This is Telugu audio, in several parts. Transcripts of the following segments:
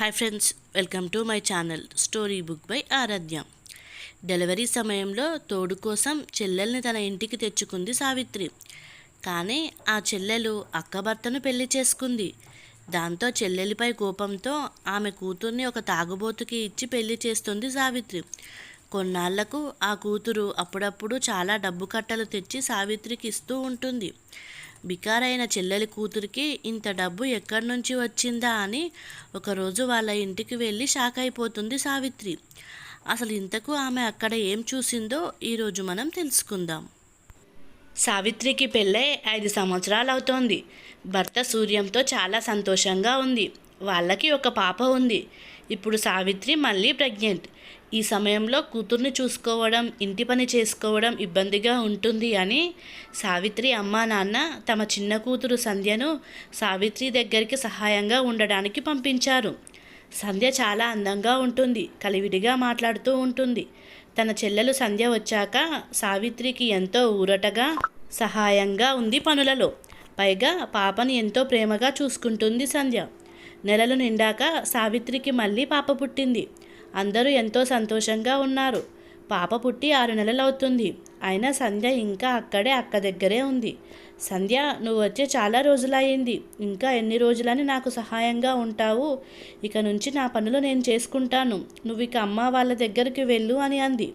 Hi friends welcome to my channel story book by Aaradhya delivery సమయంలో తోడు కోసం చెల్లెల్ని తన ఇంటికి తెచ్చుకుంది సావిత్రి. కానీ ఆ చెల్లెలు అక్క భర్తను పెళ్ళి చేసుకుంది. దాంతో చెల్లెలిపై కోపంతో ఆమె కూతుర్ని ఒక తాగుబోతుకి ఇచ్చి పెళ్ళి చేస్తుంది సావిత్రి. కొన్నాళ్ళకు ఆ కూతురు అప్పుడప్పుడు చాలా డబ్బు కట్టలు తెచ్చి సావిత్రికి ఇస్తూ ఉంటుంది. బికారైన చెల్లెలి కూతురికి ఇంత డబ్బు ఎక్కడి నుంచి వచ్చిందా అని ఒకరోజు వాళ్ళ ఇంటికి వెళ్ళి షాక్ అయిపోతుంది సావిత్రి. అసలు ఇంతకు ఆమె అక్కడ ఏం చూసిందో ఈరోజు మనం తెలుసుకుందాం. సావిత్రికి పెళ్ళై ఐదు సంవత్సరాలు అవుతోంది భర్త సూర్యంతో చాలా సంతోషంగా ఉంది. వాళ్ళకి ఒక పాప ఉంది. ఇప్పుడు సావిత్రి మళ్ళీ ప్రెగ్నెంట్. ఈ సమయంలో కూతుర్ని చూసుకోవడం ఇంటి పని చేసుకోవడం ఇబ్బందిగా ఉంటుంది అని సావిత్రి అమ్మా నాన్న తమ చిన్న కూతురు సంధ్యను సావిత్రి దగ్గరికి సహాయంగా ఉండడానికి పంపించారు. సంధ్య చాలా అందంగా ఉంటుంది కలివిడిగా మాట్లాడుతూ ఉంటుంది. తన చెల్లెలు సంధ్య వచ్చాక సావిత్రికి ఎంతో ఊరటగా సహాయంగా ఉంది పనులలో. పైగా పాపని ఎంతో ప్రేమగా చూసుకుంటుంది సంధ్య. నెలలు నిండాక సావిత్రికి మళ్ళీ పాప పుట్టింది. అందరూ ఎంతో సంతోషంగా ఉన్నారు. పాప పుట్టి ఆరు నెలలు అవుతుంది అయినా సంధ్య ఇంకా అక్కడే అక్క దగ్గరే ఉంది. సంధ్య నువ్వు వచ్చే చాలా రోజులయ్యింది. ఇంకా ఎన్ని రోజులని నాకు సహాయంగా ఉంటావు? ఇక నుంచి నా పనులు నేను చేసుకుంటాను. నువ్వు ఇక అమ్మ వాళ్ళ దగ్గరికి వెళ్ళు అని అంది.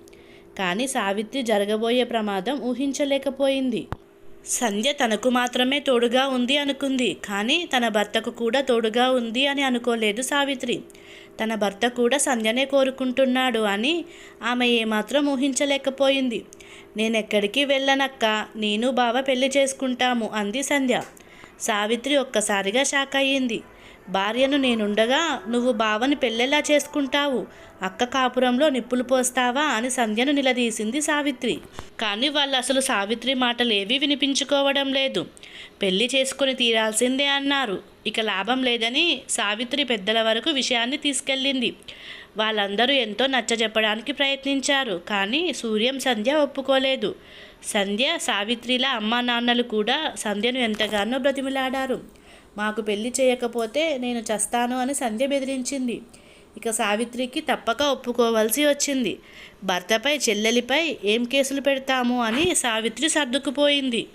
కానీ సావిత్రి జరగబోయే ప్రమాదం ఊహించలేకపోయింది. సంధ్య తనకు మాత్రమే తోడుగా ఉంది అనుకుంది. కానీ తన భర్తకు కూడా తోడుగా ఉంది అని అనుకోలేదు సావిత్రి. తన భర్త కూడా సంధ్యనే కోరుకుంటున్నాడు అని ఆమె ఏమాత్రం ఊహించలేకపోయింది. నేనెక్కడికి వెళ్ళనక్క నేను బావ పెళ్ళి చేసుకుంటాము అంది సంధ్య. సావిత్రి ఒక్కసారిగా షాక్ అయ్యింది. భార్యను నేనుండగా నువ్వు బావని పెళ్ళెలా చేసుకుంటావు? అక్క కాపురంలో నిప్పులు పోస్తావా? అని సంధ్యను నిలదీసింది సావిత్రి. కానీ వాళ్ళు అసలు సావిత్రి మాటలేవీ వినిపించుకోవడం లేదు. పెళ్ళి చేసుకుని తీరాల్సిందే అన్నారు. ఇక లాభం లేదని సావిత్రి పెద్దల వరకు విషయాన్ని తీసుకెళ్ళింది. వాళ్ళందరూ ఎంతో నచ్చజెప్పడానికి ప్రయత్నించారు కానీ సూర్యం సంధ్య ఒప్పుకోలేదు. సంధ్య సావిత్రిల అమ్మా నాన్నలు కూడా సంధ్యను ఎంతగానో బ్రతిమిలాడారు. మాకు పెళ్ళి చేయకపోతే నేను చస్తాను అని సంధ్య బెదిరించింది. ఇక సావిత్రికి తప్పక ఒప్పుకోవాల్సి వచ్చింది. భర్తపై చెల్లెలిపై ఏం కేసులు పెడతాము అని సావిత్రి సర్దుకుపోయింది.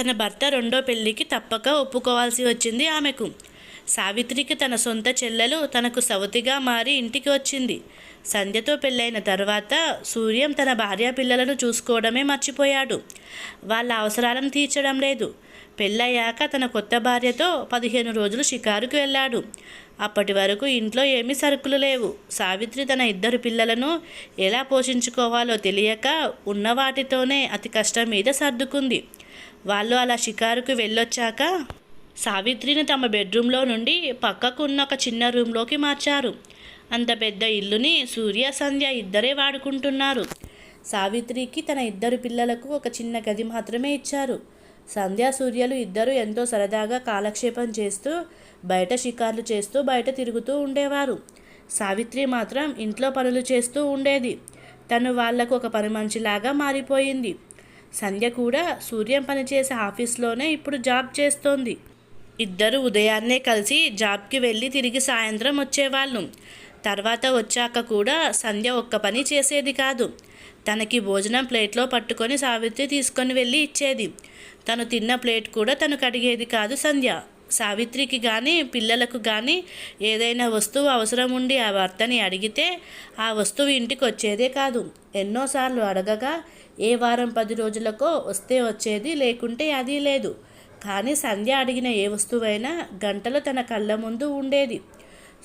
తన భర్త రెండో పెళ్ళికి తప్పక ఒప్పుకోవాల్సి వచ్చింది ఆమెకు. సావిత్రికి తన సొంత చెల్లెలు తనకు సవతిగా మారి ఇంటికి వచ్చింది. సంధ్యతో పెళ్ళైన తర్వాత సూర్యం తన భార్య పిల్లలను చూసుకోవడమే మర్చిపోయాడు. వాళ్ళ అవసరాలను తీర్చడం లేదు. పెళ్ళయ్యాక తన కొత్త భార్యతో పదిహేను రోజులు షికారుకు వెళ్ళాడు. అప్పటి వరకు ఇంట్లో ఏమీ సరుకులు లేవు. సావిత్రి తన ఇద్దరు పిల్లలను ఎలా పోషించుకోవాలో తెలియక ఉన్న వాటితోనే అతి కష్టం మీద సర్దుకుంది. వాళ్ళు అలా షికారుకు వెళ్ళొచ్చాక సావిత్రిని తమ బెడ్రూమ్లో నుండి పక్కకున్న ఒక చిన్న రూమ్లోకి మార్చారు. అంత పెద్ద ఇల్లుని సూర్య సంధ్య ఇద్దరే వాడుకుంటున్నారు. సావిత్రికి తన ఇద్దరు పిల్లలకు ఒక చిన్న గది మాత్రమే ఇచ్చారు. సంధ్యా సూర్యలు ఇద్దరు ఎంతో సరదాగా కాలక్షేపం చేస్తూ బయట షికార్లు చేస్తూ బయట తిరుగుతూ ఉండేవారు. సావిత్రి మాత్రం ఇంట్లో పనులు చేస్తూ ఉండేది. తను వాళ్ళకు ఒక పని మనిషిలాగా మారిపోయింది. సంధ్య కూడా సూర్యం పనిచేసే ఆఫీస్లోనే ఇప్పుడు జాబ్ చేస్తోంది. ఇద్దరు ఉదయాన్నే కలిసి జాబ్కి వెళ్ళి తిరిగి సాయంత్రం వచ్చేవాళ్ళు. తర్వాత వచ్చాక కూడా సంధ్య ఒక్క పని చేసేది కాదు. తనకి భోజనం ప్లేట్లో పట్టుకొని సావిత్రి తీసుకొని వెళ్ళి ఇచ్చేది. తను తిన్న ప్లేట్ కూడా తను కడిగేది కాదు సంధ్య. సావిత్రికి కానీ పిల్లలకు కానీ ఏదైనా వస్తువు అవసరం ఉండి ఆ భర్తని అడిగితే ఆ వస్తువు ఇంటికి వచ్చేదే కాదు. ఎన్నోసార్లు అడగగా ఏ వారం పది రోజులకో వస్తే వచ్చేది లేకుంటే అది లేదు. కానీ సంధ్య అడిగిన ఏ వస్తువైనా గంటలో తన కళ్ళ ముందు ఉండేది.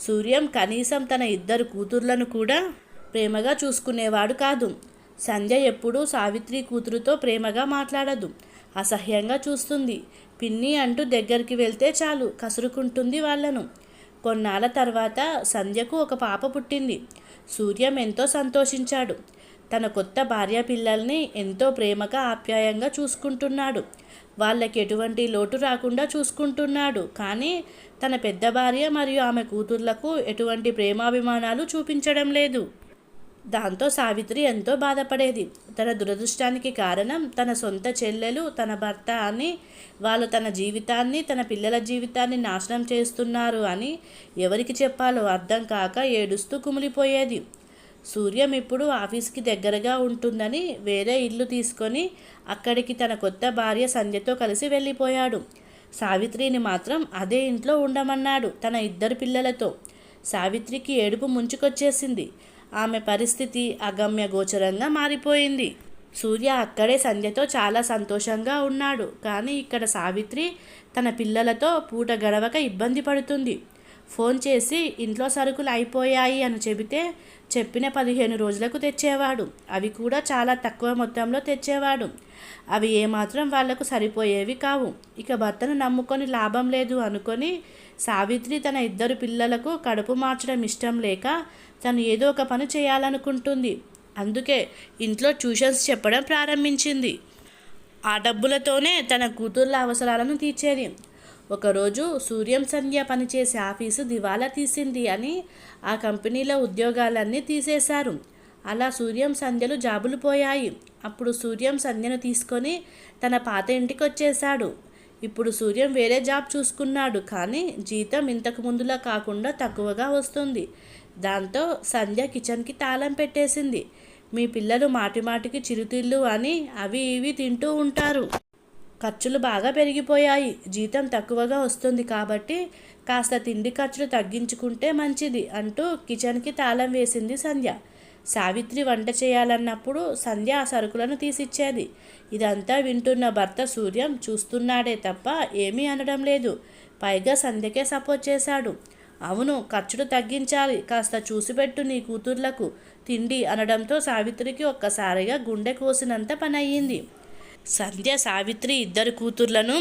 సూర్యం కనీసం తన ఇద్దరు కూతుర్లను కూడా ప్రేమగా చూసుకునేవాడు కాదు. సంధ్య ఎప్పుడూ సావిత్రి కూతురుతో ప్రేమగా మాట్లాడదు. అసహ్యంగా చూస్తుంది. పిన్ని అంటూ దగ్గరికి వెళ్తే చాలు కసురుకుంటుంది వాళ్ళను. కొన్నాళ్ళ తర్వాత సంధ్యకు ఒక పాప పుట్టింది. సూర్యం ఎంతో సంతోషించాడు. తన కొత్త భార్య పిల్లల్ని ఎంతో ప్రేమగా ఆప్యాయంగా చూసుకుంటున్నాడు. వాళ్ళకి ఎటువంటి లోటు రాకుండా చూసుకుంటున్నాడు. కానీ తన పెద్ద భార్య మరియు ఆమె కూతుర్లకు ఎటువంటి ప్రేమాభిమానాలు చూపించడం లేదు. దాంతో సావిత్రి ఎంతో బాధపడేది. తన దురదృష్టానికి కారణం తన సొంత చెల్లెలు తన భర్త అని వాళ్ళు తన జీవితాన్ని తన పిల్లల జీవితాన్ని నాశనం చేస్తున్నారు అని ఎవరికి చెప్పాలో అర్థం కాక ఏడుస్తూ కుమిలిపోయేది. సూర్యం ఇప్పుడు ఆఫీస్కి దగ్గరగా ఉంటుందని వేరే ఇల్లు తీసుకొని అక్కడికి తన కొత్త భార్య సంధ్యతో కలిసి వెళ్ళిపోయాడు. సావిత్రిని మాత్రం అదే ఇంట్లో ఉండమన్నాడు తన ఇద్దరు పిల్లలతో. సావిత్రికి ఏడుపు ముంచుకొచ్చేసింది. ఆమె పరిస్థితి అగమ్య గోచరంగా మారిపోయింది. సూర్య అక్కడే సంధ్యతో చాలా సంతోషంగా ఉన్నాడు. కానీ ఇక్కడ సావిత్రి తన పిల్లలతో పూట గడవక ఇబ్బంది పడుతుంది. ఫోన్ చేసి ఇంట్లో సరుకులు అయిపోయాయి అని చెబితే చెప్పిన పదిహేను రోజులకు తెచ్చేవాడు. అవి కూడా చాలా తక్కువ మొత్తంలో తెచ్చేవాడు. అవి ఏమాత్రం వాళ్ళకు సరిపోయేవి కావు. ఇక భర్తను నమ్ముకొని లాభం లేదు అనుకొని సావిత్రి తన ఇద్దరు పిల్లలకు కడుపు మార్చడం ఇష్టం లేక తను ఏదో ఒక పని చేయాలనుకుంటుంది. అందుకే ఇంట్లో ట్యూషన్స్ చెప్పడం ప్రారంభించింది. ఆ డబ్బులతోనే తన కూతుర్ల అవసరాలను తీర్చేది. ఒకరోజు సూర్యం సంధ్య పనిచేసే ఆఫీసు దివాలా తీసింది అని ఆ కంపెనీలో ఉద్యోగాలన్నీ తీసేశారు. అలా సూర్యం సంధ్యలు జాబులు పోయాయి. అప్పుడు సూర్యం సంధ్యను తీసుకొని తన పాత ఇంటికి వచ్చేశాడు ఇప్పుడు సూర్యం వేరే జాబ్ చూసుకున్నాడు కానీ జీతం ఇంతకు ముందులా కాకుండా తక్కువగా వస్తుంది. దాంతో సంధ్య కిచెన్కి తాళం పెట్టేసింది. మీ పిల్లలు మాటిమాటికి చిరుతిళ్ళు అని అవి ఇవి తింటూ ఉంటారు. ఖర్చులు బాగా పెరిగిపోయాయి. జీతం తక్కువగా వస్తుంది కాబట్టి కాస్త తిండి ఖర్చులు తగ్గించుకుంటే మంచిది అంటూ కిచెన్కి తాళం వేసింది సంధ్య. సావిత్రి వంట చేయాలన్నప్పుడు సంధ్య ఆ సరుకులను తీసిచ్చేది. ఇదంతా వింటున్న భర్త సూర్యం చూస్తున్నాడే తప్ప ఏమీ అనడం లేదు. పైగా సంధ్యకే సపోర్ట్ చేశాడు. అవును ఖర్చులు తగ్గించాలి. కాస్త చూసిపెట్టు నీ కూతుర్లకు. తిండి అనడంతో సావిత్రికి ఒక్కసారిగా గుండె కోసినంత పని అయ్యింది సంధ్య సావిత్రి ఇద్దరు కూతుర్లను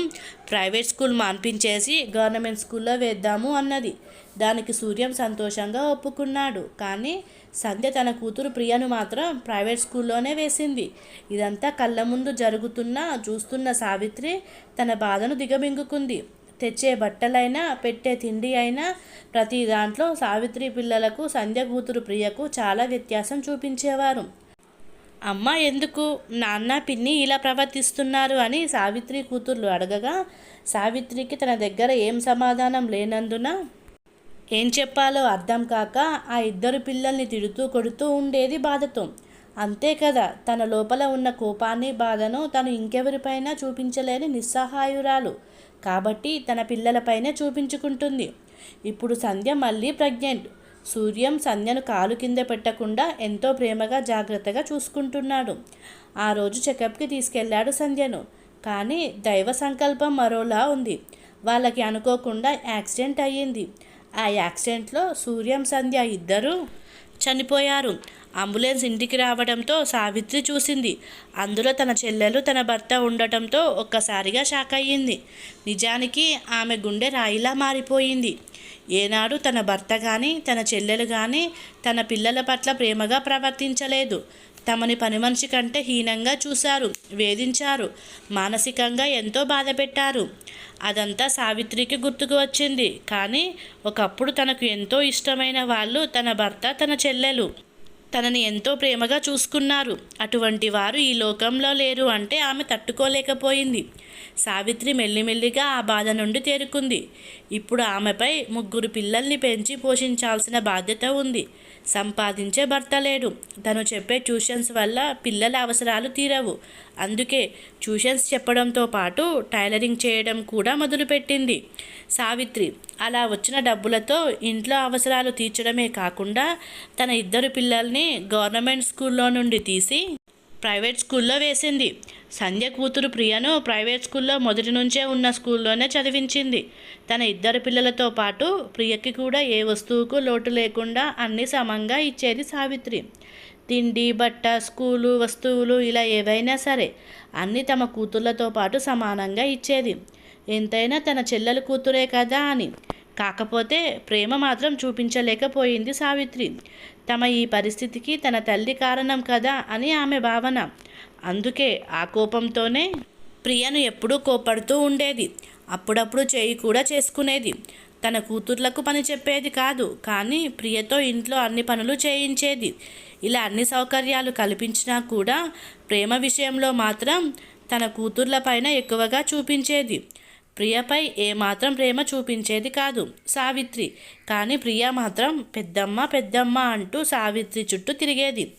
ప్రైవేట్ స్కూల్ మాన్పించేసి గవర్నమెంట్ స్కూల్లో వేద్దాము అన్నది. దానికి సూర్యం సంతోషంగా ఒప్పుకున్నాడు. కానీ సంధ్య తన కూతురు ప్రియను మాత్రం ప్రైవేట్ స్కూల్లోనే వేసింది. ఇదంతా కళ్ళ ముందు జరుగుతున్న చూస్తున్న సావిత్రి తన బాధను దిగమింగుకుంది. తెచ్చే బట్టలైనా పెట్టే తిండి అయినా ప్రతి దాంట్లో సావిత్రి పిల్లలకు సంధ్య కూతురు ప్రియకు చాలా వ్యత్యాసం చూపించేవారు. అమ్మ ఎందుకు? నాన్న పిన్ని ఇలా ప్రవర్తిస్తున్నారు అని సావిత్రి కూతుర్లు అడగగా సావిత్రికి తన దగ్గర ఏం సమాధానం లేనందున? ఏం చెప్పాలో అర్థం కాక ఆ ఇద్దరు పిల్లల్ని తిడుతూ కొడుతూ ఉండేది బాధతో. అంతే కదా తన లోపల ఉన్న కోపాన్ని బాధను తను ఇంకెవరిపైనా చూపించలేని నిస్సహాయురాలు. కాబట్టి తన పిల్లలపైనే చూపించుకుంటుంది. ఇప్పుడు సంధ్య మళ్ళీ ప్రెగ్నెంట్. సూర్యం సంధ్యను కాలు కింద పెట్టకుండా ఎంతో ప్రేమగా జాగ్రత్తగా చూసుకుంటున్నాడు. ఆ రోజు చెకప్కి తీసుకెళ్ళాడు సంధ్యను. కానీ దైవ సంకల్పం మరోలా ఉంది. వాళ్ళకి అనుకోకుండా యాక్సిడెంట్ అయ్యింది. ఆ యాక్సిడెంట్లో సూర్యం సంధ్య ఇద్దరూ చనిపోయారు. అంబులెన్స్ ఇంటికి రావడంతో సావిత్రి చూసింది. అందులో తన చెల్లెలు తన భర్త ఉండటంతో ఒక్కసారిగా షాక్ అయ్యింది. నిజానికి ఆమె గుండె రాయిలా మారిపోయింది. ఏనాడు తన భర్త కానీ తన చెల్లెలు కానీ తన పిల్లల పట్ల ప్రేమగా ప్రవర్తించలేదు. తమని పని మనిషి కంటే హీనంగా చూశారు వేధించారు మానసికంగా ఎంతో బాధ పెట్టారు అదంతా సావిత్రికి గుర్తుకు వచ్చింది. కానీ ఒకప్పుడు తనకు ఎంతో ఇష్టమైన వాళ్ళు తన భర్త తన చెల్లెలు. తనని ఎంతో ప్రేమగా చూసుకున్నారు. అటువంటి వారు ఈ లోకంలో లేరు అంటే ఆమె తట్టుకోలేకపోయింది. సావిత్రి మెల్లిమెల్లిగా ఆ బాధ నుండి తేరుకుంది. ఇప్పుడు ఆమెపై ముగ్గురు పిల్లల్ని పెంచి పోషించాల్సిన బాధ్యత ఉంది. సంపాదించే భర్త లేడు. తను చెప్పే ట్యూషన్స్ వల్ల పిల్లల అవసరాలు తీరవు. అందుకే ట్యూషన్స్ చెప్పడంతో పాటు టైలరింగ్ చేయడం కూడా మొదలుపెట్టింది. సావిత్రి అలా వచ్చిన డబ్బులతో ఇంట్లో అవసరాలు తీర్చడమే కాకుండా తన ఇద్దరు పిల్లల్ని గవర్నమెంట్ స్కూల్లో నుండి తీసి ప్రైవేట్ స్కూల్లో వేసింది. సంధ్య కూతురు ప్రియను ప్రైవేట్ స్కూల్లో మొదటి నుంచే ఉన్న స్కూల్లోనే చదివించింది. తన ఇద్దరు పిల్లలతో పాటు ప్రియకి కూడా ఏ వస్తువుకు లోటు లేకుండా అన్ని సమంగా ఇచ్చేది సావిత్రి. తిండి బట్ట స్కూలు వస్తువులు ఇలా ఏవైనా సరే అన్నీ తమ కూతుర్లతో పాటు సమానంగా ఇచ్చేది. ఎంతైనా తన చెల్లెలు కూతురే కదా అని కాకపోతే ప్రేమ మాత్రం చూపించలేకపోయింది సావిత్రి. తమ ఈ పరిస్థితికి తన తల్లి కారణం కదా అని ఆమె భావన. అందుకే ఆ కోపంతోనే ప్రియను ఎప్పుడూ కోపడుతూ ఉండేది. అప్పుడప్పుడు చేయి కూడా చేసుకునేది. తన కూతుర్లకు పని చెప్పేది కాదు కానీ ప్రియతో ఇంట్లో అన్ని పనులు చేయించేది. ఇలా అన్ని సౌకర్యాలు కల్పించినా కూడా ప్రేమ విషయంలో మాత్రం తన కూతుర్ల పైన ఎక్కువగా చూపించేది. ప్రియపై ఏమాత్రం ప్రేమ చూపించేది కాదు సావిత్రి. కానీ ప్రియ మాత్రం పెద్దమ్మ పెద్దమ్మ అంటూ సావిత్రి చుట్టూ తిరిగేది.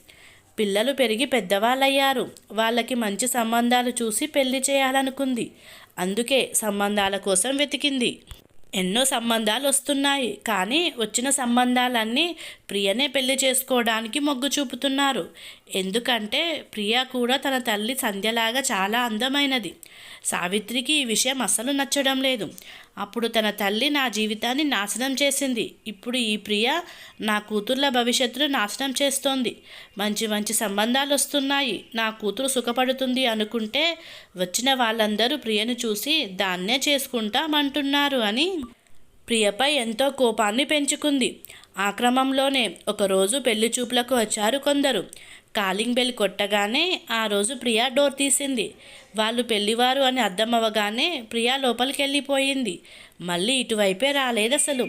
పిల్లలు పెరిగి పెద్దవాళ్ళయ్యారు. వాళ్ళకి మంచి సంబంధాలు చూసి పెళ్ళి చేయాలనుకుంది. అందుకే సంబంధాల కోసం వెతికింది. ఎన్నో సంబంధాలు వస్తున్నాయి. కానీ వచ్చిన సంబంధాలన్నీ ప్రియనే పెళ్ళి చేసుకోవడానికి మొగ్గు చూపుతున్నారు. ఎందుకంటే ప్రియ కూడా తన తల్లి సంధ్యలాగా చాలా అందమైనది. సావిత్రికి ఈ విషయం అస్సలు నచ్చడం లేదు. అప్పుడు తన తల్లి నా జీవితాన్ని నాశనం చేసింది. ఇప్పుడు ఈ ప్రియ నా కూతుర్ల భవిష్యత్తును నాశనం చేస్తోంది. మంచి మంచి సంబంధాలు వస్తున్నాయి నా కూతురు సుఖపడుతుంది అనుకుంటే వచ్చిన వాళ్ళందరూ ప్రియను చూసి దాన్నే చేసుకుంటామంటున్నారు అని ప్రియపై ఎంతో కోపాన్ని పెంచుకుంది. ఆ క్రమంలోనే ఒకరోజు పెళ్ళి చూపులకు వచ్చారు కొందరు. కాలింగ్ బెల్ కొట్టగానే ఆ రోజు ప్రియా డోర్ తీసింది. వాళ్ళు పెళ్ళివారు అని అర్థమవగానే ప్రియా లోపలికి వెళ్ళిపోయింది మళ్ళీ ఇటువైపే రాలేదు అసలు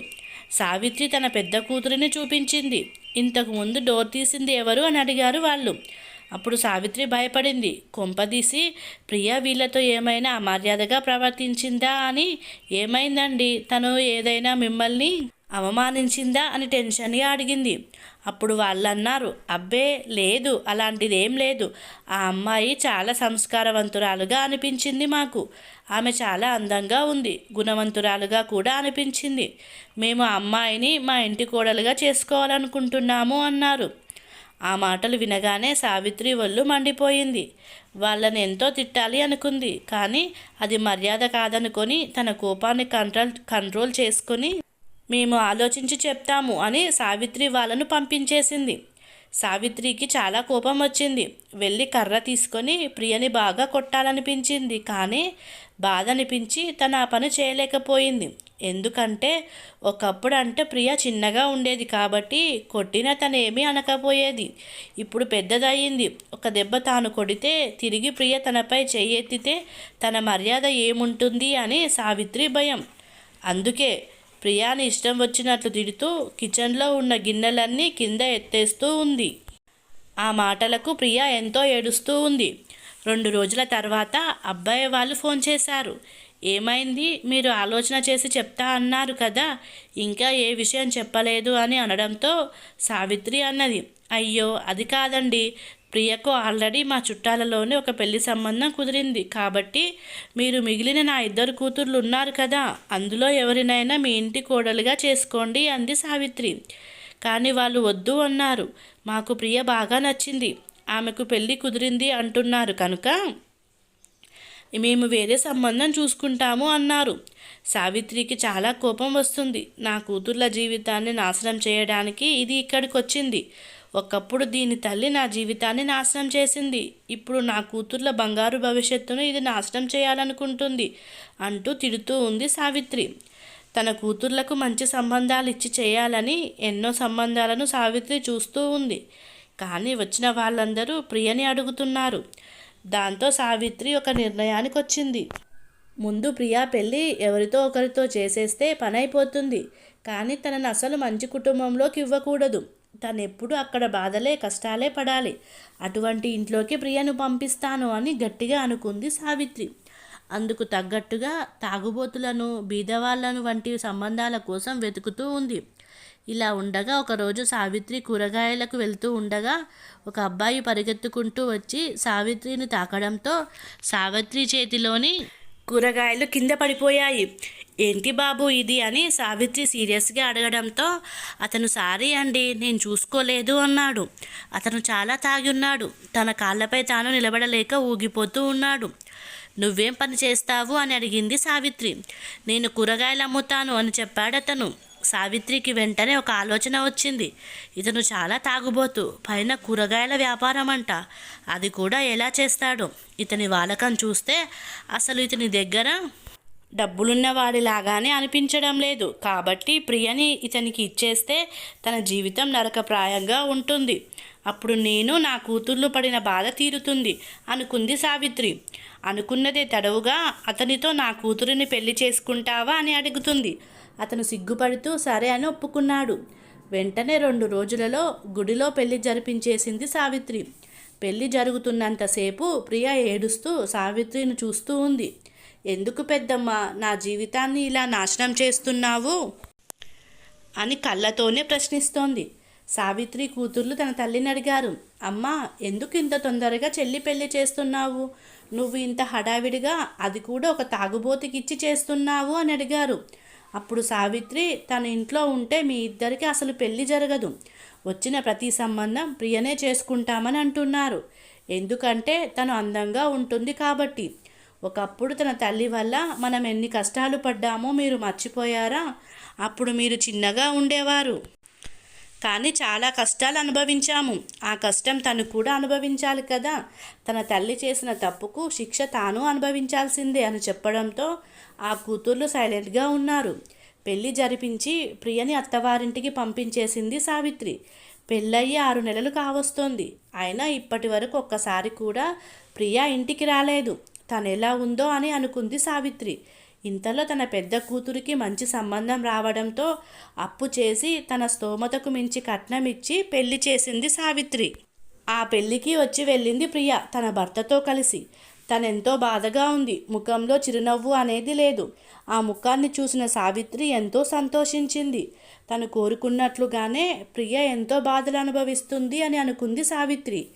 సావిత్రి తన పెద్ద కూతురిని చూపించింది. ఇంతకు ముందు డోర్ తీసింది ఎవరు అని అడిగారు వాళ్ళు. అప్పుడు సావిత్రి భయపడింది. కొంపదీసి ప్రియా వీళ్ళతో ఏమైనా అమర్యాదగా ప్రవర్తించిందా అని? ఏమైందండి? తను ఏదైనా మిమ్మల్ని అవమానించిందా? అని టెన్షన్గా అడిగింది. అప్పుడు వాళ్ళు అన్నారు అబ్బే లేదు అలాంటిది ఏం లేదు. ఆ అమ్మాయి చాలా సంస్కారవంతురాలుగా అనిపించింది మాకు. ఆమె చాలా అందంగా ఉంది గుణవంతురాలుగా కూడా అనిపించింది. మేము ఆ అమ్మాయిని మా ఇంటి కోడలుగా చేసుకోవాలనుకుంటున్నాము అన్నారు. ఆ మాటలు వినగానే సావిత్రి ఒళ్ళు మండిపోయింది. వాళ్ళని ఎంతో తిట్టాలి అనుకుంది కానీ అది మర్యాద కాదనుకొని తన కోపాన్ని కంట్రోల్ కంట్రోల్ చేసుకొని మేము ఆలోచించి చెప్తాము అని సావిత్రి వాళ్ళను పంపించేసింది. సావిత్రికి చాలా కోపం వచ్చింది. వెళ్ళి కర్ర తీసుకొని ప్రియని బాగా కొట్టాలనిపించింది. కానీ బాధ అనిపించి తన ఆ పని చేయలేకపోయింది. ఎందుకంటే ఒకప్పుడు అంటే ప్రియ చిన్నగా ఉండేది కాబట్టి కొట్టిన తనేమీ అనకపోయేది. ఇప్పుడు పెద్దదయ్యింది. ఒక దెబ్బ తాను కొడితే తిరిగి ప్రియ తనపై చేయెత్తితే తన మర్యాద ఏముంటుంది అని సావిత్రి భయం. అందుకే ప్రియాని ఇష్టం వచ్చినట్లు తిడుతూ కిచెన్లో ఉన్న గిన్నెలన్నీ కింద ఎత్తేస్తూ ఉంది. ఆ మాటలకు ప్రియా ఎంతో ఏడుస్తూ ఉంది. రెండు రోజుల తర్వాత అబ్బాయి వాళ్ళు ఫోన్ చేశారు. ఏమైంది? మీరు ఆలోచన చేసి చెప్తా అన్నారు కదా. ఇంకా ఏ విషయం చెప్పలేదు అని అనడంతో సావిత్రి అన్నది. అయ్యో అది కాదండి. ప్రియకు ఆల్రెడీ మా చుట్టాలలోనే ఒక పెళ్ళి సంబంధం కుదిరింది. కాబట్టి మీరు మిగిలిన నా ఇద్దరు కూతుర్లు ఉన్నారు కదా అందులో ఎవరినైనా మీ ఇంటి కోడలుగా చేసుకోండి అంది సావిత్రి. కానీ వాళ్ళు వద్దు అన్నారు. మాకు ప్రియ బాగా నచ్చింది. ఆమెకు పెళ్ళి కుదిరింది అంటున్నారు కనుక మేము వేరే సంబంధం చూసుకుంటాము అన్నారు. సావిత్రికి చాలా కోపం వస్తుంది. నా కూతుర్ల జీవితాన్ని నాశనం చేయడానికి ఇది ఇక్కడికి వచ్చింది ఒకప్పుడు దీని తల్లి నా జీవితాన్ని నాశనం చేసింది. ఇప్పుడు నా కూతుర్ల బంగారు భవిష్యత్తును ఇది నాశనం చేయాలనుకుంటుంది అంటూ తిడుతూ ఉంది సావిత్రి. తన కూతుర్లకు మంచి సంబంధాలు ఇచ్చి చేయాలని ఎన్నో సంబంధాలను సావిత్రి చూస్తూ ఉంది. కానీ వచ్చిన వాళ్ళందరూ ప్రియని అడుగుతున్నారు. దాంతో సావిత్రి ఒక నిర్ణయానికి వచ్చింది ముందు ప్రియా పెళ్ళి ఎవరితో ఒకరితో చేసేస్తే పని అయిపోతుంది కానీ తనను అసలు మంచి కుటుంబంలోకి ఇవ్వకూడదు. తనెప్పుడు అక్కడ బాధలే కష్టాలే పడాలి. అటువంటి ఇంట్లోకి ప్రియను పంపిస్తాను అని గట్టిగా అనుకుంది సావిత్రి. అందుకు తగ్గట్టుగా తాగుబోతులను బీదవాళ్ళను వంటి సంబంధాల కోసం వెతుకుతూ ఉంది. ఇలా ఉండగా ఒకరోజు సావిత్రి కూరగాయలకు వెళ్తూ ఉండగా ఒక అబ్బాయి పరిగెత్తుకుంటూ వచ్చి సావిత్రిని తాకడంతో సావిత్రి చేతిలోని కూరగాయలు కింద పడిపోయాయి. ఏంటి బాబు ఇది అని సావిత్రి సీరియస్గా అడగడంతో అతను సారీ అండి నేను చూసుకోలేదు అన్నాడు. అతను చాలా తాగి ఉన్నాడు తన కాళ్ళపై తాను నిలబడలేక ఊగిపోతూ ఉన్నాడు. నువ్వేం పని చేస్తావు? అని అడిగింది సావిత్రి. నేను కూరగాయలు అమ్ముతాను అని చెప్పాడు అతను సావిత్రికి వెంటనే ఒక ఆలోచన వచ్చింది. ఇతను చాలా తాగుబోతు పైన కూరగాయల వ్యాపారం అంట అది కూడా ఎలా చేస్తాడు? ఇతని వాలకం చూస్తే అసలు ఇతని దగ్గర డబ్బులున్నవాడిలాగానే అనిపించడం లేదు. కాబట్టి ప్రియని ఇతనికి ఇచ్చేస్తే తన జీవితం నరకప్రాయంగా ఉంటుంది. అప్పుడు నేను నా కూతుర్లు పడిన బాధ తీరుతుంది అనుకుంది సావిత్రి. అనుకున్నదే తడవుగా అతనితో నా కూతురిని పెళ్ళి చేసుకుంటావా అని అడుగుతుంది. అతను సిగ్గుపడుతూ సరే అని ఒప్పుకున్నాడు. వెంటనే రెండు రోజులలో గుడిలో పెళ్ళి జరిపించేసింది సావిత్రి. పెళ్ళి జరుగుతున్నంతసేపు ప్రియ ఏడుస్తూ సావిత్రిని చూస్తూ ఉంది. ఎందుకు పెద్దమ్మ నా జీవితాన్ని ఇలా నాశనం చేస్తున్నావు? అని కళ్ళతోనే ప్రశ్నిస్తోంది. సావిత్రి కూతుర్లు తన తల్లిని అడిగారు. అమ్మా ఎందుకు ఇంత తొందరగా చెల్లి పెళ్ళి చేస్తున్నావు? నువ్వు ఇంత హడావిడిగా అది కూడా ఒక తాగుబోతికిచ్చి చేస్తున్నావు అని అడిగారు. అప్పుడు సావిత్రి తన ఇంట్లో ఉంటే మీ ఇద్దరికి అసలు పెళ్ళి జరగదు. వచ్చిన ప్రతి సంబంధం ప్రియనే చేసుకుంటామని అంటున్నారు. ఎందుకంటే తను అందంగా ఉంటుంది కాబట్టి. ఒకప్పుడు తన తల్లి వల్ల మనం ఎన్ని కష్టాలు పడ్డామో మీరు మర్చిపోయారా? అప్పుడు మీరు చిన్నగా ఉండేవారు. కానీ చాలా కష్టాలు అనుభవించాము. ఆ కష్టం తను కూడా అనుభవించాలి కదా. తన తల్లి చేసిన తప్పుకు శిక్ష తాను అనుభవించాల్సిందే అని చెప్పడంతో ఆ కూతుర్లు సైలెంట్గా ఉన్నారు. పెళ్ళి జరిపించి ప్రియని అత్తవారింటికి పంపించేసింది సావిత్రి. పెళ్ళయ్యి ఆరు నెలలు కావస్తోంది. అయినా ఇప్పటి వరకు ఒక్కసారి కూడా ప్రియ ఇంటికి రాలేదు. తను ఎలా ఉందో అని అనుకుంది సావిత్రి. ఇంతలో తన పెద్ద కూతురికి మంచి సంబంధం రావడంతో అప్పు చేసి తన స్తోమతకు మించి కట్నం ఇచ్చి పెళ్ళి చేసింది సావిత్రి. ఆ పెళ్ళికి వచ్చి వెళ్ళింది ప్రియ తన భర్తతో కలిసి. తనెంతో బాధగా ఉంది. ముఖంలో చిరునవ్వు అనేది లేదు. ఆ ముఖాన్ని చూసిన సావిత్రి ఎంతో సంతోషించింది. తను కోరుకున్నట్లుగానే ప్రియ ఎంతో బాధలు అనుభవిస్తుంది అని అనుకుంది సావిత్రి.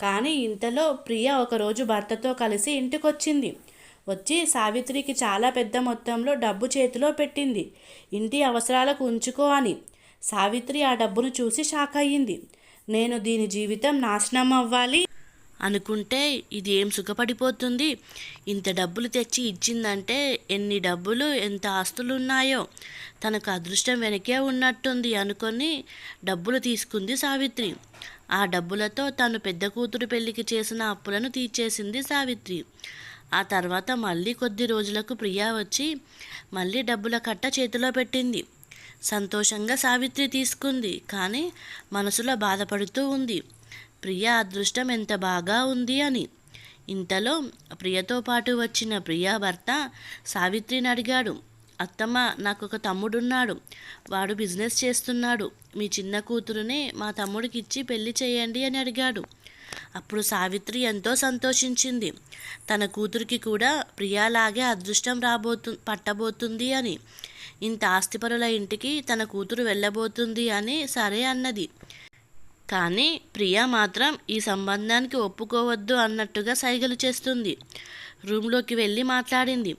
కానీ ఇంతలో ప్రియ ఒకరోజు భర్తతో కలిసి ఇంటికొచ్చింది. వచ్చి సావిత్రికి చాలా పెద్ద మొత్తంలో డబ్బు చేతిలో పెట్టింది. ఇంటి అవసరాలకు ఉంచుకో అని. సావిత్రి ఆ డబ్బును చూసి షాక్ అయ్యింది. నేను దీని జీవితం నాశనం అవ్వాలి. అనుకుంటే ఇది ఏం సుఖపడిపోతుంది? ఇంత డబ్బులు తెచ్చి ఇచ్చిందంటే ఎన్ని డబ్బులు ఎంత ఆస్తులు ఉన్నాయో తనకు అదృష్టం వెనకే ఉన్నట్టుంది అనుకొని డబ్బులు తీసుకుంది సావిత్రి. ఆ డబ్బులతో తను పెద్ద కూతురు పెళ్ళికి చేసిన అప్పులను తీర్చేసింది సావిత్రి. ఆ తర్వాత మళ్ళీ కొద్ది రోజులకు ప్రియా వచ్చి మళ్ళీ డబ్బుల కట్ట చేతిలో పెట్టింది. సంతోషంగా సావిత్రి తీసుకుంది. కానీ మనసులో బాధపడుతూ ఉంది. ప్రియ అదృష్టం ఎంత బాగా ఉంది అని. ఇంతలో ప్రియతో పాటు వచ్చిన ప్రియా భర్త సావిత్రిని అడిగాడు. అత్తమ్మ నాకు ఒక తమ్ముడున్నాడు. వాడు బిజినెస్ చేస్తున్నాడు. మీ చిన్న కూతురునే మా తమ్ముడికి ఇచ్చి పెళ్ళి చేయండి అని అడిగాడు. అప్పుడు సావిత్రి ఎంతో సంతోషించింది. తన కూతురికి కూడా ప్రియాలాగే అదృష్టం రాబోతు పట్టబోతుంది అని. ఇంత ఆస్తిపరుల ఇంటికి తన కూతురు వెళ్ళబోతుంది అని సరే అన్నది. కానీ ప్రియా మాత్రం ఈ సంబంధానికి ఒప్పుకోవద్దు అన్నట్టుగా సైగలు చేస్తుంది. రూమ్లోకి వెళ్ళి మాట్లాడింది.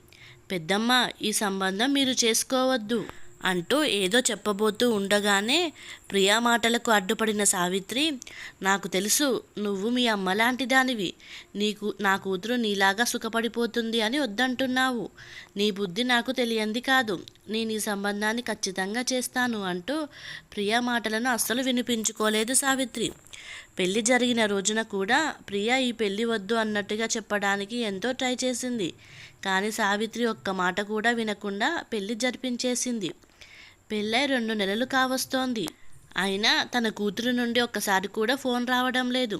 పెద్దమ్మ ఈ సంబంధం మీరు చేసుకోవద్దు. అంటూ ఏదో చెప్పబోతూ ఉండగానే ప్రియా మాటలకు అడ్డుపడిన సావిత్రి నాకు తెలుసు నువ్వు మీ అమ్మ లాంటి దానివి నీకు నా కూతురు నీలాగా సుఖపడిపోతుంది అని వద్దంటున్నావు. నీ బుద్ధి నాకు తెలియంది కాదు. నేను ఈ సంబంధాన్ని ఖచ్చితంగా చేస్తాను అంటూ ప్రియా మాటలను అస్సలు వినిపించుకోలేదు సావిత్రి. పెళ్ళి జరిగిన రోజున కూడా ప్రియా ఈ పెళ్ళి వద్దు అన్నట్టుగా చెప్పడానికి ఎంతో ట్రై చేసింది. కానీ సావిత్రి ఒక్క మాట కూడా వినకుండా పెళ్ళి జరిపించేసింది. పెళ్ళై రెండు నెలలు కావస్తోంది. అయినా తన కూతురు నుండి ఒక్కసారి కూడా ఫోన్ రావడం లేదు.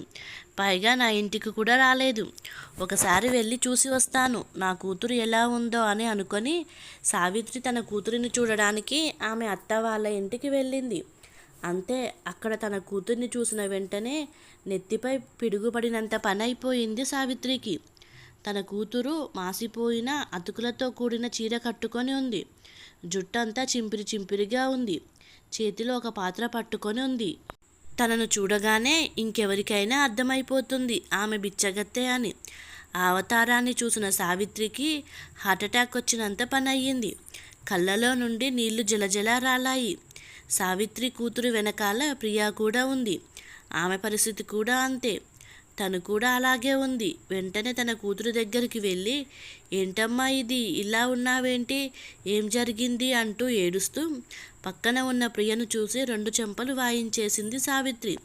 పైగా నా ఇంటికి కూడా రాలేదు. ఒకసారి వెళ్ళి చూసి వస్తాను. నా కూతురు ఎలా ఉందో అని అనుకొని సావిత్రి తన కూతురిని చూడడానికి ఆమె అత్త వాళ్ళ ఇంటికి వెళ్ళింది. అంతే అక్కడ తన కూతుర్ని చూసిన వెంటనే నెత్తిపై పిడుగుపడినంత పని అయిపోయింది సావిత్రికి. తన కూతురు మాసిపోయిన అతుకులతో కూడిన చీర కట్టుకొని ఉంది. జుట్టంతా చింపిరి చింపిరిగా ఉంది. చేతిలో ఒక పాత్ర పట్టుకొని ఉంది. తనను చూడగానే ఇంకెవరికైనా అర్థమైపోతుంది ఆమె బిచ్చగత్తే అని. ఆ అవతారాన్ని చూసిన సావిత్రికి హార్ట్అటాక్ వచ్చినంత పని అయ్యింది కళ్ళలో నుండి నీళ్ళు జలజల రాలాయి. సావిత్రి కూతురు వెనకాల ప్రియా కూడా ఉంది. ఆమె పరిస్థితి కూడా అంతే. తను కూడా అలాగే ఉంది. వెంటనే తన కూతురు దగ్గరికి వెళ్ళి ఏంటమ్మా ఇది? ఇలా ఉన్నావేంటి? ఏం జరిగింది? అంటూ ఏడుస్తూ పక్కన ఉన్న ప్రియను చూసి రెండు చెంపలు వాయించేసింది సావిత్రి.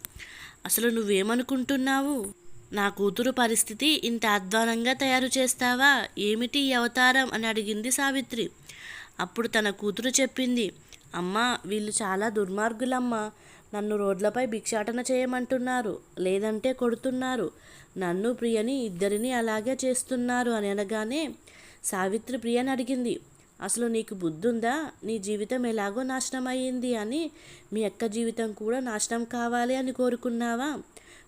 అసలు నువ్వేమనుకుంటున్నావు? నా కూతురు పరిస్థితి ఇంత అధ్వానంగా తయారు చేస్తావా? ఏమిటి అవతారం? అని అడిగింది సావిత్రి. అప్పుడు తన కూతురు చెప్పింది అమ్మా వీళ్ళు చాలా దుర్మార్గులమ్మా. నన్ను రోడ్లపై భిక్షాటన చేయమంటున్నారు లేదంటే కొడుతున్నారు. నన్ను ప్రియని ఇద్దరిని అలాగే చేస్తున్నారు అని అనగానే సావిత్రి ప్రియని అడిగింది. అసలు నీకు బుద్ధుందా? నీ జీవితం ఎలాగో నాశనం అయ్యింది అని. మీ అక్క జీవితం కూడా నాశనం కావాలి అని కోరుకున్నావా?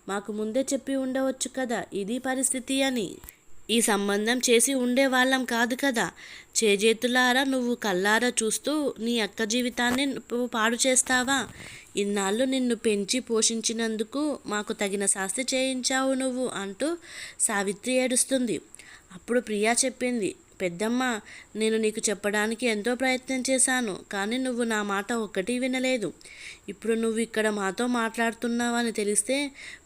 మాకు ముందే చెప్పి ఉండవచ్చు కదా ఇది పరిస్థితి అని. ఈ సంబంధం చేసి ఉండేవాళ్ళం కాదు కదా. చేజేతులారా నువ్వు కల్లారా చూస్తూ నీ అక్క జీవితాన్ని పాడు చేస్తావా? ఇన్నాళ్ళు నిన్ను పెంచి పోషించినందుకు మాకు తగిన శాస్తి చేయించావు నువ్వు అంటూ సావిత్రి ఏడుస్తుంది. అప్పుడు ప్రియా చెప్పింది పెద్దమ్మ నేను నీకు చెప్పడానికి ఎంతో ప్రయత్నం చేశాను కానీ నువ్వు నా మాట ఒక్కటి వినలేదు. ఇప్పుడు నువ్వు ఇక్కడ మాతో మాట్లాడుతున్నావని తెలిస్తే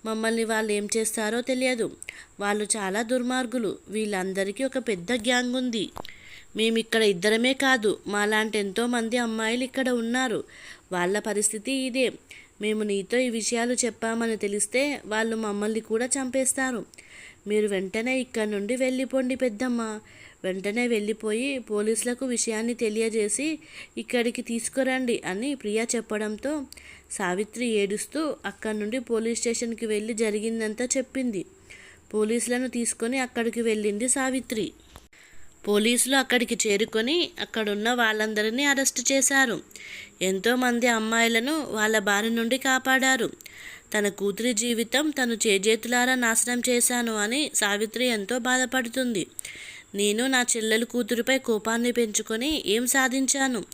మమ్మల్ని వాళ్ళు ఏం చేస్తారో తెలియదు. వాళ్ళు చాలా దుర్మార్గులు. వీళ్ళందరికీ ఒక పెద్ద గ్యాంగ్ ఉంది. మేమిక్కడ ఇద్దరమే కాదు మాలాంటి ఎంతోమంది అమ్మాయిలు ఇక్కడ ఉన్నారు. వాళ్ళ పరిస్థితి ఇదే. మేము నీతో ఈ విషయాలు చెప్పామని తెలిస్తే వాళ్ళు మమ్మల్ని కూడా చంపేస్తారు. మీరు వెంటనే ఇక్కడి నుండి వెళ్ళిపోండి పెద్దమ్మ. వెంటనే వెళ్ళిపోయి పోలీసులకు విషయాన్ని తెలియజేసి ఇక్కడికి తీసుకురండి అని ప్రియా చెప్పడంతో సావిత్రి ఏడుస్తూ అక్కడి నుండి పోలీస్ స్టేషన్కి వెళ్ళి జరిగిందంతా చెప్పింది. పోలీసులను తీసుకొని అక్కడికి వెళ్ళింది సావిత్రి. పోలీసులు అక్కడికి చేరుకొని అక్కడున్న వాళ్ళందరినీ అరెస్ట్ చేశారు. ఎంతోమంది అమ్మాయిలను వాళ్ళ బారి నుండి కాపాడారు. తన కూతురి జీవితం తను చేజేతులారా నాశనం చేశాను అని సావిత్రి ఎంతో బాధపడుతుంది. నేను నా చెల్లెలు కూతురుపై కోపాన్ని పెంచుకొని ఏం సాధించాను?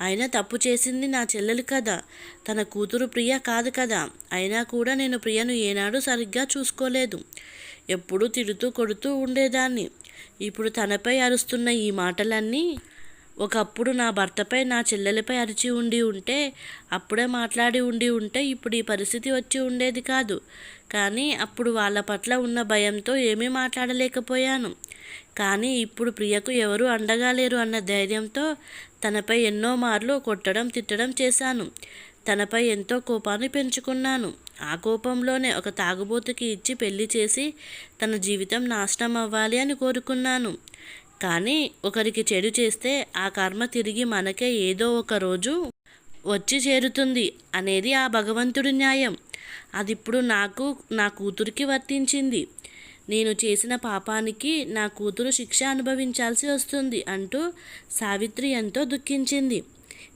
అయినా తప్పు చేసింది నా చెల్లెలు కదా. తన కూతురు ప్రియ కాదు కదా. అయినా కూడా నేను ప్రియను ఏనాడు సరిగ్గా చూసుకోలేదు. ఎప్పుడూ తిడుతూ కొడుతూ ఉండేదాన్ని. ఇప్పుడు తనపై అరుస్తున్న ఈ మాటలన్నీ ఒకప్పుడు నా భర్తపై నా చెల్లెలపై అరిచి ఉండి ఉంటే అప్పుడే మాట్లాడి ఉండి ఉంటే ఇప్పుడు ఈ పరిస్థితి వచ్చి ఉండేది కాదు. కానీ అప్పుడు వాళ్ళ పట్ల ఉన్న భయంతో ఏమీ మాట్లాడలేకపోయాను. కానీ ఇప్పుడు ప్రియకు ఎవరు అండగా లేరు అన్న ధైర్యంతో తనపై ఎన్నో మార్లు కొట్టడం తిట్టడం చేశాను. తనపై ఎంతో కోపాన్ని పెంచుకున్నాను. ఆ కోపంలోనే ఒక తాగుబోతుకి ఇచ్చి పెళ్ళి చేసి తన జీవితం నాశనం అవ్వాలి అని కోరుకున్నాను. కానీ ఒకరికి చెడు చేస్తే ఆ కర్మ తిరిగి మనకే ఏదో ఒక రోజు వచ్చి చేరుతుంది అనేది ఆ భగవంతుడి న్యాయం. అది ఇప్పుడు నాకు నా కూతురికి వర్తించింది. నేను చేసిన పాపానికి నా కూతురు శిక్ష అనుభవించాల్సి వస్తుంది అంటూ సావిత్రి ఎంతో దుఃఖించింది.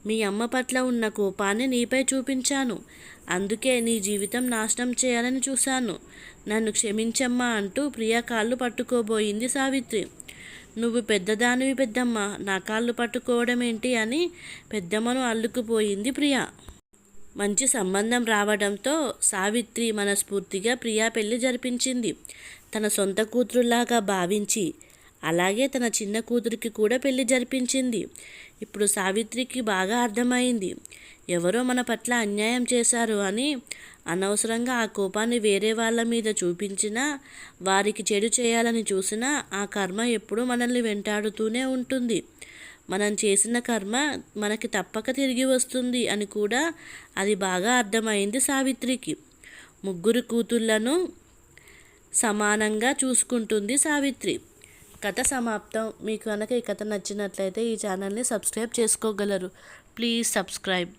మీ అమ్మ పట్ల ఉన్న కోపాన్ని నీపై చూపించాను. అందుకే నీ జీవితం నాశనం చేయాలని చూశాను. నన్ను క్షమించమ్మా అంటూ ప్రియ కాళ్ళు పట్టుకోబోయింది సావిత్రి. నువ్వు పెద్దదానివి పెద్దమ్మ నా కాళ్ళు పట్టుకోవడం ఏంటి అని పెద్దమ్మను అల్లుకుపోయింది ప్రియ. మంచి సంబంధం రావడంతో సావిత్రి మనస్ఫూర్తిగా ప్రియా పెళ్ళి జరిపించింది. తన సొంత కూతురులాగా భావించి అలాగే తన చిన్న కూతురికి కూడా పెళ్ళి జరిపించింది. ఇప్పుడు సావిత్రికి బాగా అర్థమైంది. ఎవరో మన పట్ల అన్యాయం చేశారు అని అనవసరంగా ఆ కోపాన్ని వేరే వాళ్ళ మీద చూపించినా వారికి చెడు చేయాలని చూసినా ఆ కర్మ ఎప్పుడూ మనల్ని వెంటాడుతూనే ఉంటుంది. మనం చేసిన కర్మ మనకి తప్పక తిరిగి వస్తుంది అని కూడా అది బాగా అర్థమైంది సావిత్రికి. ముగ్గురు కూతుళ్ళను సమానంగా చూసుకుంటుంది సావిత్రి. కథ సమాప్తం. మీకు కనుక ఈ కథ నచ్చినట్లయితే ఈ ఛానల్ని సబ్స్క్రైబ్ చేసుకోగలరు. Please subscribe.